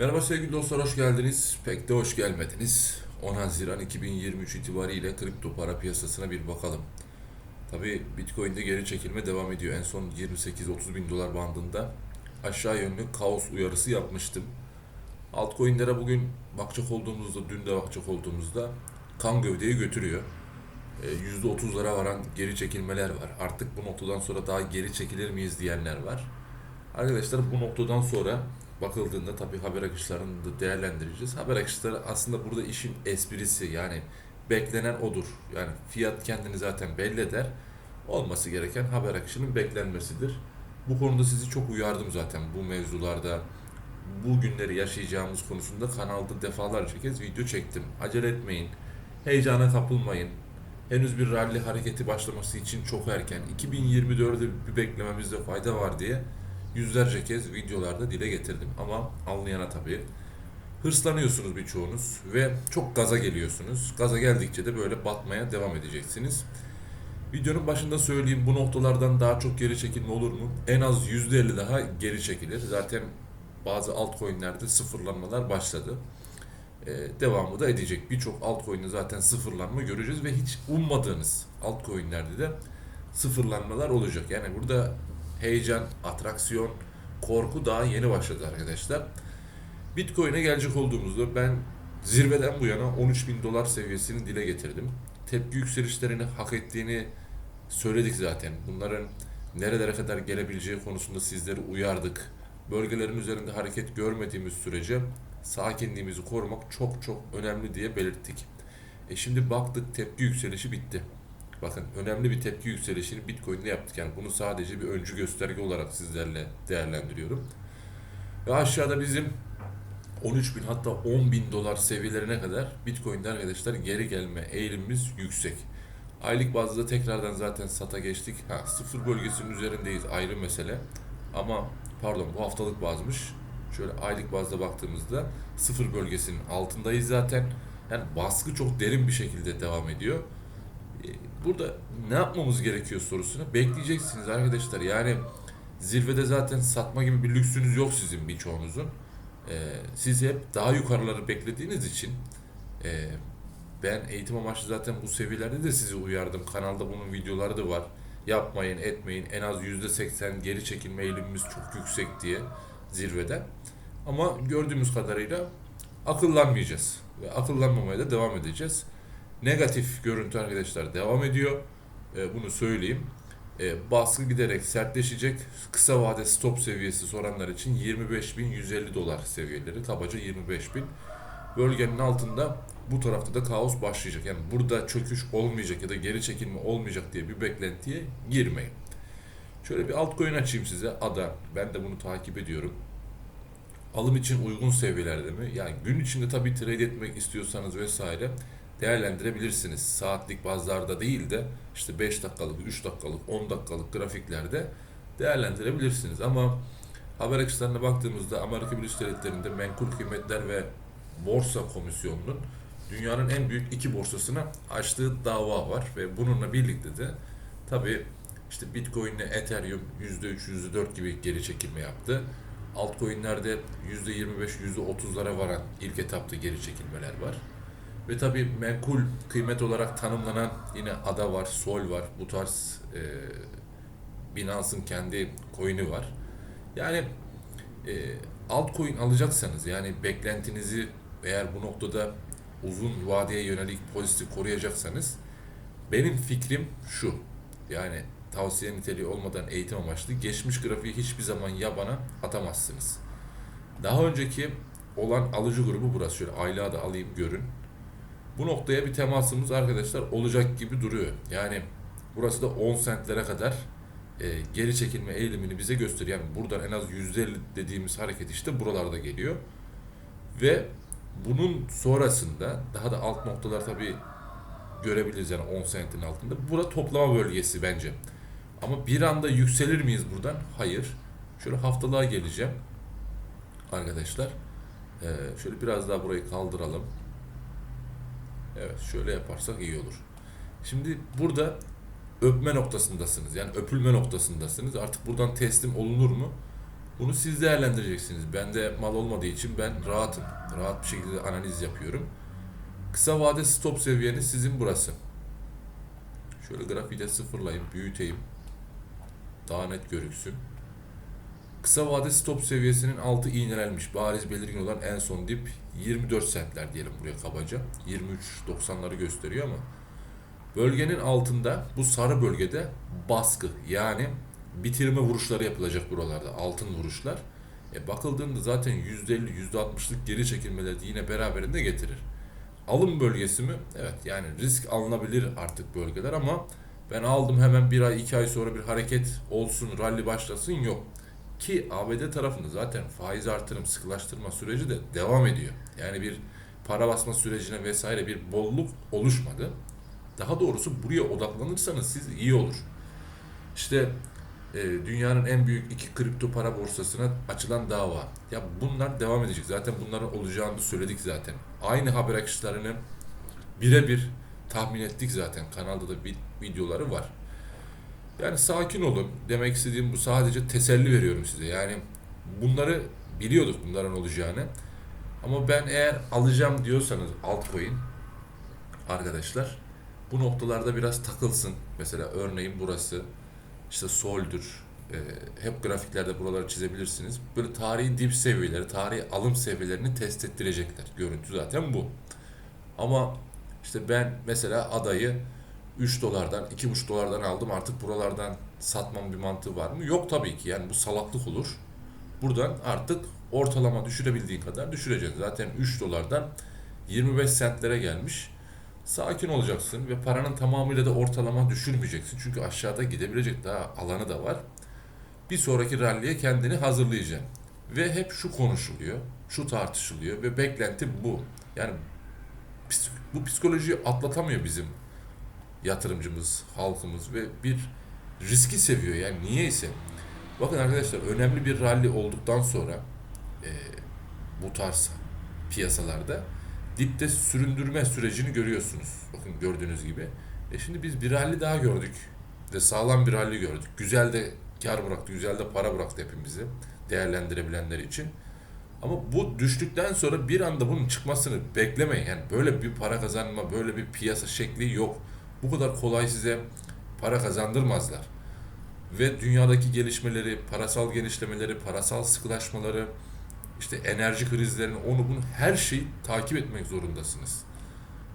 Merhaba sevgili dostlar, hoş geldiniz. Pek de hoş gelmediniz. 10 Haziran 2023 itibariyle kripto para piyasasına bir bakalım. Tabi Bitcoin'de geri çekilme devam ediyor. En son 28-30 bin dolar bandında aşağı yönlü kaos uyarısı yapmıştım. Altcoin'lere bugün bakacak olduğumuzda, dün de bakacak olduğumuzda kan gövdeyi götürüyor. E, %30'lara varan geri çekilmeler var. Artık bu noktadan sonra daha geri çekilir miyiz diyenler var. Arkadaşlar bu noktadan sonra bakıldığında tabii haber akışlarını da değerlendireceğiz. Haber akışları aslında burada işin esprisi yani beklenen odur. Yani fiyat kendini zaten belli eder. Olması gereken haber akışının beklenmesidir. Bu konuda sizi çok uyardım zaten bu mevzularda. Bu günleri yaşayacağımız konusunda kanalda defalarca kez video çektim. Acele etmeyin. Heyecana kapılmayın. Henüz bir rally hareketi başlaması için çok erken. 2024'de bir beklememizde fayda var diye yüzlerce kez videolarda dile getirdim. Ama anlayana tabii. Hırslanıyorsunuz birçoğunuz ve çok gaza geliyorsunuz. Gaza geldikçe de böyle batmaya devam edeceksiniz. Videonun başında söyleyeyim bu noktalardan daha çok geri çekilme olur mu? En az %50 daha geri çekilir. Zaten bazı altcoin'lerde sıfırlanmalar başladı. Ee, devamı da edecek. Birçok altcoin'de zaten sıfırlanma göreceğiz ve hiç ummadığınız altcoin'lerde de sıfırlanmalar olacak. Yani burada heyecan, atraksiyon, korku daha yeni başladı arkadaşlar. Bitcoin'e gelecek olduğumuzda ben zirveden bu yana 13 bin dolar seviyesini dile getirdim. Tepki yükselişlerini hak ettiğini söyledik zaten. Bunların nerelere kadar gelebileceği konusunda sizleri uyardık. Bölgelerin üzerinde hareket görmediğimiz sürece sakinliğimizi korumak çok çok önemli diye belirttik. E şimdi baktık tepki yükselişi bitti. Bakın önemli bir tepki yükselişini Bitcoin'de yaptık. Yani bunu sadece bir öncü gösterge olarak sizlerle değerlendiriyorum. Ve aşağıda bizim 13 bin hatta 10 bin dolar seviyelerine kadar Bitcoin'de arkadaşlar geri gelme eğilimimiz yüksek. Aylık bazda tekrardan zaten sata geçtik. Ha, sıfır bölgesinin üzerindeyiz ayrı mesele. Ama pardon bu haftalık bazmış. Şöyle aylık bazda baktığımızda sıfır bölgesinin altındayız zaten. Yani baskı çok derin bir şekilde devam ediyor. Ee, Burada ne yapmamız gerekiyor sorusuna bekleyeceksiniz arkadaşlar. Yani zirvede zaten satma gibi bir lüksünüz yok sizin birçoğunuzun. Ee, siz hep daha yukarıları beklediğiniz için e, ben eğitim amaçlı zaten bu seviyelerde de sizi uyardım. Kanalda bunun videoları da var. Yapmayın, etmeyin. En az %80 geri çekilme eğilimimiz çok yüksek diye zirvede. Ama gördüğümüz kadarıyla akıllanmayacağız. Ve akıllanmamaya da devam edeceğiz. Negatif görüntü arkadaşlar devam ediyor. E, bunu söyleyeyim. E, baskı giderek sertleşecek. Kısa vade stop seviyesi soranlar için 25.150 dolar seviyeleri. Kabaca 25.000. Bölgenin altında bu tarafta da kaos başlayacak. Yani burada çöküş olmayacak ya da geri çekilme olmayacak diye bir beklentiye girmeyin. Şöyle bir altcoin açayım size. ADA. Ben de bunu takip ediyorum. Alım için uygun seviyelerde mi? Yani gün içinde tabii trade etmek istiyorsanız vesaire değerlendirebilirsiniz. Saatlik bazlarda değil de işte 5 dakikalık, 3 dakikalık, 10 dakikalık grafiklerde değerlendirebilirsiniz. Ama haber akışlarına baktığımızda Amerika Birleşik Devletleri'nde menkul kıymetler ve borsa komisyonunun dünyanın en büyük iki borsasına açtığı dava var ve bununla birlikte de tabii işte Bitcoin ile Ethereum %3, %4 gibi geri çekilme yaptı. Altcoin'lerde %25, %30'lara varan ilk etapta geri çekilmeler var. Ve tabii menkul kıymet olarak tanımlanan yine ADA var, SOL var. Bu tarz e, Binance'ın kendi coin'i var. Yani e, altcoin alacaksanız yani beklentinizi eğer bu noktada uzun vadeye yönelik pozitif koruyacaksanız benim fikrim şu. Yani tavsiye niteliği olmadan eğitim amaçlı geçmiş grafiği hiçbir zaman yabana atamazsınız. Daha önceki olan alıcı grubu burası. Şöyle aylığa da alayım görün. Bu noktaya bir temasımız arkadaşlar olacak gibi duruyor. Yani burası da 10 sentlere kadar e, geri çekilme eğilimini bize gösteriyor. Yani buradan en az %50 dediğimiz hareket işte buralarda geliyor. Ve bunun sonrasında daha da alt noktalar tabii görebiliriz yani 10 sentin altında. Bura toplama bölgesi bence. Ama bir anda yükselir miyiz buradan? Hayır. Şöyle haftalığa geleceğim. Arkadaşlar. Ee, şöyle biraz daha burayı kaldıralım. Evet şöyle yaparsak iyi olur. Şimdi burada öpme noktasındasınız. Yani öpülme noktasındasınız. Artık buradan teslim olunur mu? Bunu siz değerlendireceksiniz. Bende mal olmadığı için ben rahatım. Rahat bir şekilde analiz yapıyorum. Kısa vade stop seviyeniz sizin burası. Şöyle grafiği de sıfırlayayım, büyüteyim. Daha net görüksün. Kısa vade stop seviyesinin altı iğnelenmiş. Bariz belirgin olan en son dip 24 centler diyelim buraya kabaca. 23.90'ları gösteriyor ama bölgenin altında bu sarı bölgede baskı yani bitirme vuruşları yapılacak buralarda. Altın vuruşlar. E bakıldığında zaten %50 %60'lık geri çekilmeleri de yine beraberinde getirir. Alım bölgesi mi? Evet yani risk alınabilir artık bölgeler ama ben aldım hemen bir ay iki ay sonra bir hareket olsun rally başlasın yok. Ki ABD tarafında zaten faiz artırım sıkılaştırma süreci de devam ediyor. Yani bir para basma sürecine vesaire bir bolluk oluşmadı. Daha doğrusu buraya odaklanırsanız siz iyi olur. İşte e, dünyanın en büyük iki kripto para borsasına açılan dava. Ya bunlar devam edecek. Zaten bunların olacağını söyledik zaten. Aynı haber akışlarını birebir tahmin ettik zaten. Kanalda da videoları var. Yani sakin olun. Demek istediğim bu sadece teselli veriyorum size. Yani bunları biliyorduk bunların olacağını. Ama ben eğer alacağım diyorsanız altcoin arkadaşlar bu noktalarda biraz takılsın. Mesela örneğin burası işte soldür. Ee, hep grafiklerde buraları çizebilirsiniz. Böyle tarihi dip seviyeleri, tarihi alım seviyelerini test ettirecekler. Görüntü zaten bu. Ama işte ben mesela adayı 3 dolardan, 2,5 dolardan aldım. Artık buralardan satmam bir mantığı var mı? Yok tabii ki. Yani bu salaklık olur. Buradan artık ortalama düşürebildiğin kadar düşüreceksin. Zaten 3 dolardan 25 sentlere gelmiş. Sakin olacaksın ve paranın tamamıyla da ortalama düşürmeyeceksin. Çünkü aşağıda gidebilecek daha alanı da var. Bir sonraki ralliye kendini hazırlayacaksın. Ve hep şu konuşuluyor, şu tartışılıyor ve beklenti bu. Yani bu psikolojiyi atlatamıyor bizim yatırımcımız, halkımız ve bir riski seviyor yani niyeyse. Bakın arkadaşlar önemli bir rally olduktan sonra e, bu tarz piyasalarda dipte süründürme sürecini görüyorsunuz. Bakın gördüğünüz gibi. E şimdi biz bir rally daha gördük. Ve sağlam bir rally gördük. Güzel de kar bıraktı, güzel de para bıraktı hepimizi değerlendirebilenler için. Ama bu düştükten sonra bir anda bunun çıkmasını beklemeyin. Yani böyle bir para kazanma, böyle bir piyasa şekli yok. Bu kadar kolay size para kazandırmazlar. Ve dünyadaki gelişmeleri, parasal genişlemeleri, parasal sıkılaşmaları, işte enerji krizlerini, onu bunu her şeyi takip etmek zorundasınız.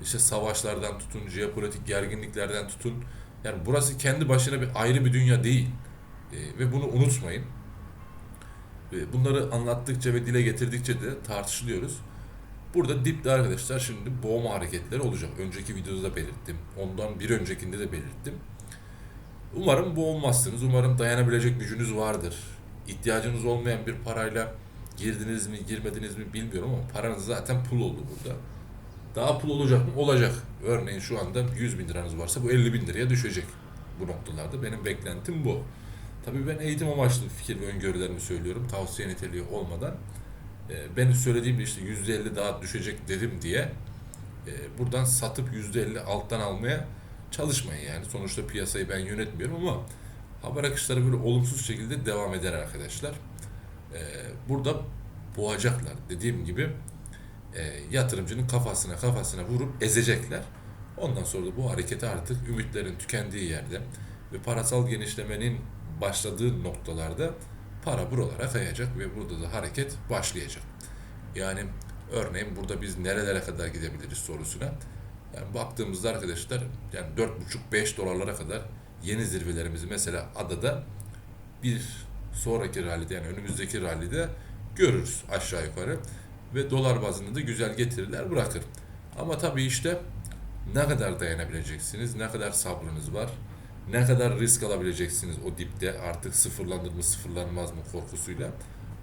İşte savaşlardan tutun, jeopolitik gerginliklerden tutun. Yani burası kendi başına bir ayrı bir dünya değil. Ee, ve bunu unutmayın. Ve bunları anlattıkça ve dile getirdikçe de tartışılıyoruz. Burada dipte arkadaşlar şimdi boğma hareketleri olacak. Önceki videoda da belirttim. Ondan bir öncekinde de belirttim. Umarım boğulmazsınız. Umarım dayanabilecek gücünüz vardır. İhtiyacınız olmayan bir parayla girdiniz mi girmediniz mi bilmiyorum ama paranız zaten pul oldu burada. Daha pul olacak mı? Olacak. Örneğin şu anda 100 bin liranız varsa bu 50 bin liraya düşecek bu noktalarda. Benim beklentim bu. Tabii ben eğitim amaçlı fikir ve öngörülerimi söylüyorum. Tavsiye niteliği olmadan. E, ben söylediğimde işte %50 daha düşecek dedim diye e, buradan satıp %50 alttan almaya çalışmayın yani. Sonuçta piyasayı ben yönetmiyorum ama haber akışları böyle olumsuz şekilde devam eder arkadaşlar. E, burada boğacaklar. Dediğim gibi e, yatırımcının kafasına kafasına vurup ezecekler. Ondan sonra da bu hareketi artık ümitlerin tükendiği yerde ve parasal genişlemenin başladığı noktalarda para buralara kayacak ve burada da hareket başlayacak. Yani örneğin burada biz nerelere kadar gidebiliriz sorusuna. Yani baktığımızda arkadaşlar yani 4,5-5 dolarlara kadar yeni zirvelerimizi mesela adada bir sonraki rallide yani önümüzdeki rallide görürüz aşağı yukarı ve dolar bazında da güzel getiriler bırakır. Ama tabii işte ne kadar dayanabileceksiniz, ne kadar sabrınız var, ne kadar risk alabileceksiniz o dipte artık sıfırlanır mı sıfırlanmaz mı korkusuyla.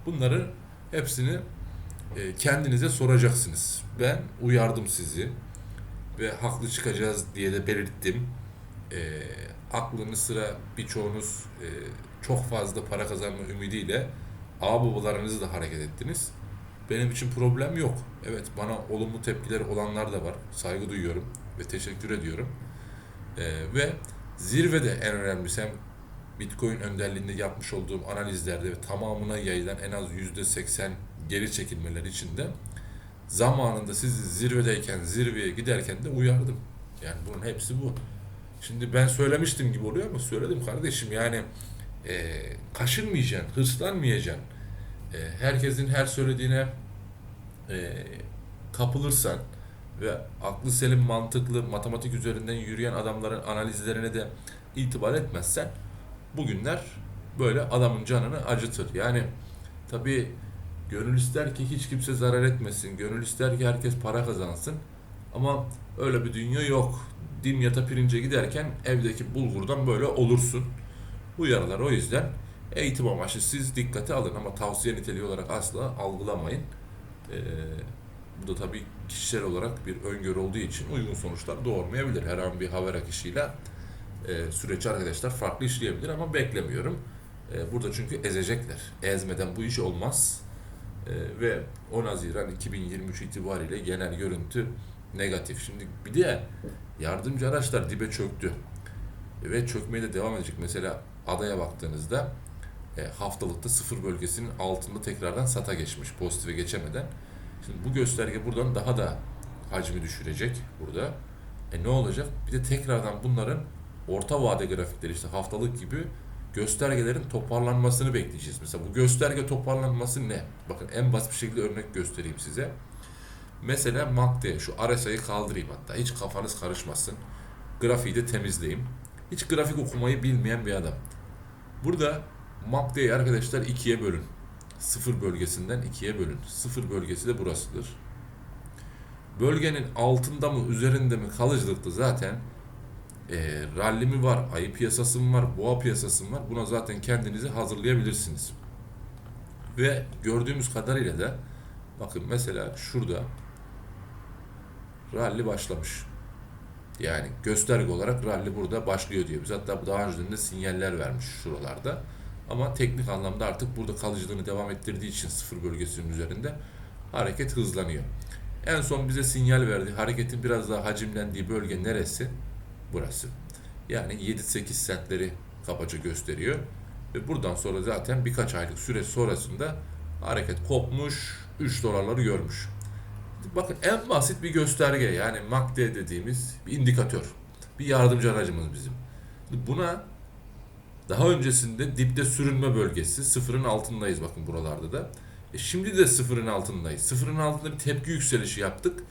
Bunları hepsini e, kendinize soracaksınız. Ben uyardım sizi ve haklı çıkacağız diye de belirttim. E, aklını sıra birçoğunuz e, çok fazla para kazanma ümidiyle ağababalarınızı da hareket ettiniz. Benim için problem yok. Evet bana olumlu tepkileri olanlar da var. Saygı duyuyorum ve teşekkür ediyorum. E, ve zirvede en önemlisi hem Bitcoin önderliğinde yapmış olduğum analizlerde ve tamamına yayılan en az %80 geri çekilmeler içinde zamanında sizi zirvedeyken, zirveye giderken de uyardım. Yani bunun hepsi bu. Şimdi ben söylemiştim gibi oluyor ama söyledim kardeşim yani e, kaşınmayacaksın, hırslanmayacaksın. E, herkesin her söylediğine e, kapılırsan ve aklı selim, mantıklı, matematik üzerinden yürüyen adamların analizlerine de itibar etmezsen bugünler böyle adamın canını acıtır. Yani tabii gönül ister ki hiç kimse zarar etmesin. Gönül ister ki herkes para kazansın. Ama öyle bir dünya yok. Dimyata pirince giderken evdeki bulgurdan böyle olursun. Bu yaralar o yüzden eğitim amaçlı siz dikkate alın ama tavsiye niteliği olarak asla algılamayın. Ee, da tabii kişisel olarak bir öngörü olduğu için uygun sonuçlar doğurmayabilir. Her an bir haber akışıyla e, süreç arkadaşlar farklı işleyebilir ama beklemiyorum. E, burada çünkü ezecekler. Ezmeden bu iş olmaz. E, ve 10 Haziran 2023 itibariyle genel görüntü negatif. Şimdi bir de yardımcı araçlar dibe çöktü. E, ve çökmeye de devam edecek. Mesela adaya baktığınızda e, haftalıkta sıfır bölgesinin altında tekrardan sata geçmiş pozitife geçemeden. Şimdi bu gösterge buradan daha da hacmi düşürecek burada. E ne olacak? Bir de tekrardan bunların orta vade grafikleri işte haftalık gibi göstergelerin toparlanmasını bekleyeceğiz. Mesela bu gösterge toparlanması ne? Bakın en basit bir şekilde örnek göstereyim size. Mesela MACD şu RSI'yi kaldırayım hatta hiç kafanız karışmasın. Grafiği de temizleyeyim. Hiç grafik okumayı bilmeyen bir adam. Burada MACD'yi arkadaşlar ikiye bölün. Sıfır bölgesinden ikiye bölün. Sıfır bölgesi de burasıdır. Bölgenin altında mı üzerinde mi kalıcılıkta zaten e, ralli mi var, ayı piyasası mı var, boğa piyasası mı var buna zaten kendinizi hazırlayabilirsiniz. Ve gördüğümüz kadarıyla da bakın mesela şurada ralli başlamış. Yani gösterge olarak ralli burada başlıyor diyor. Biz hatta daha önceden de sinyaller vermiş şuralarda. Ama teknik anlamda artık burada kalıcılığını devam ettirdiği için sıfır bölgesinin üzerinde hareket hızlanıyor. En son bize sinyal verdi. Hareketin biraz daha hacimlendiği bölge neresi? Burası. Yani 7-8 sentleri kabaca gösteriyor. Ve buradan sonra zaten birkaç aylık süre sonrasında hareket kopmuş, 3 dolarları görmüş. Bakın en basit bir gösterge yani MACD dediğimiz bir indikatör. Bir yardımcı aracımız bizim. Buna daha öncesinde dipte sürünme bölgesi sıfırın altındayız bakın buralarda da. E şimdi de sıfırın altındayız. Sıfırın altında bir tepki yükselişi yaptık.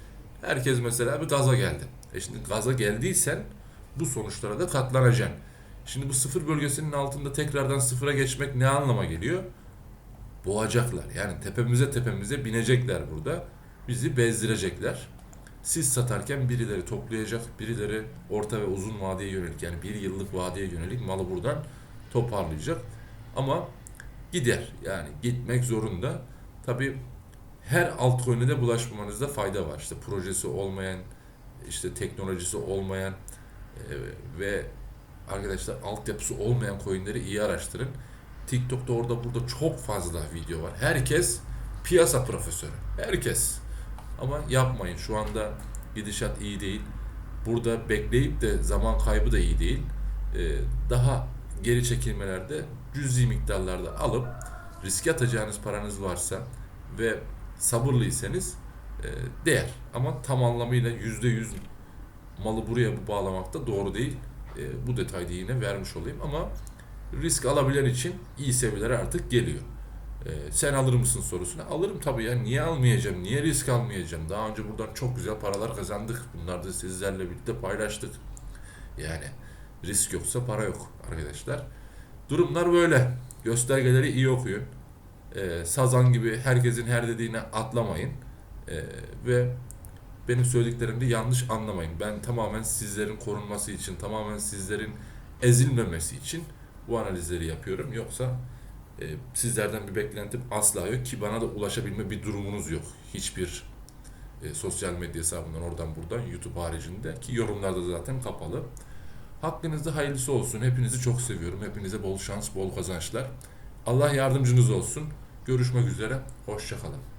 Herkes mesela bir gaza geldi. E şimdi gaza geldiysen bu sonuçlara da katlanacaksın. Şimdi bu sıfır bölgesinin altında tekrardan sıfıra geçmek ne anlama geliyor? Boğacaklar. Yani tepemize tepemize binecekler burada. Bizi bezdirecekler. Siz satarken birileri toplayacak, birileri orta ve uzun vadeye yönelik yani bir yıllık vadeye yönelik malı buradan toparlayacak. Ama gider yani gitmek zorunda. Tabi her altcoin'e de bulaşmamanızda fayda var. İşte projesi olmayan, işte teknolojisi olmayan e, ve arkadaşlar altyapısı olmayan coin'leri iyi araştırın. TikTok'ta orada burada çok fazla video var. Herkes piyasa profesörü. Herkes. Ama yapmayın. Şu anda gidişat iyi değil. Burada bekleyip de zaman kaybı da iyi değil. Ee, daha geri çekilmelerde cüzi miktarlarda alıp riske atacağınız paranız varsa ve sabırlıysanız e, değer. Ama tam anlamıyla yüzde yüz malı buraya bağlamak da doğru değil. E, bu detayı da yine vermiş olayım ama risk alabilen için iyi seviyeler artık geliyor. E, sen alır mısın sorusuna alırım tabii ya niye almayacağım niye risk almayacağım daha önce buradan çok güzel paralar kazandık bunlar da sizlerle birlikte paylaştık yani risk yoksa para yok arkadaşlar durumlar böyle göstergeleri iyi okuyun e, sazan gibi herkesin her dediğine atlamayın e, ve benim söylediklerimde yanlış anlamayın. Ben tamamen sizlerin korunması için, tamamen sizlerin ezilmemesi için bu analizleri yapıyorum. Yoksa e, sizlerden bir beklentim asla yok ki bana da ulaşabilme bir durumunuz yok. Hiçbir e, sosyal medya hesabından oradan buradan YouTube haricinde ki yorumlarda zaten kapalı. Hakkınızda hayırlısı olsun. Hepinizi çok seviyorum. Hepinize bol şans, bol kazançlar. Allah yardımcınız olsun. Görüşmek üzere. Hoşçakalın.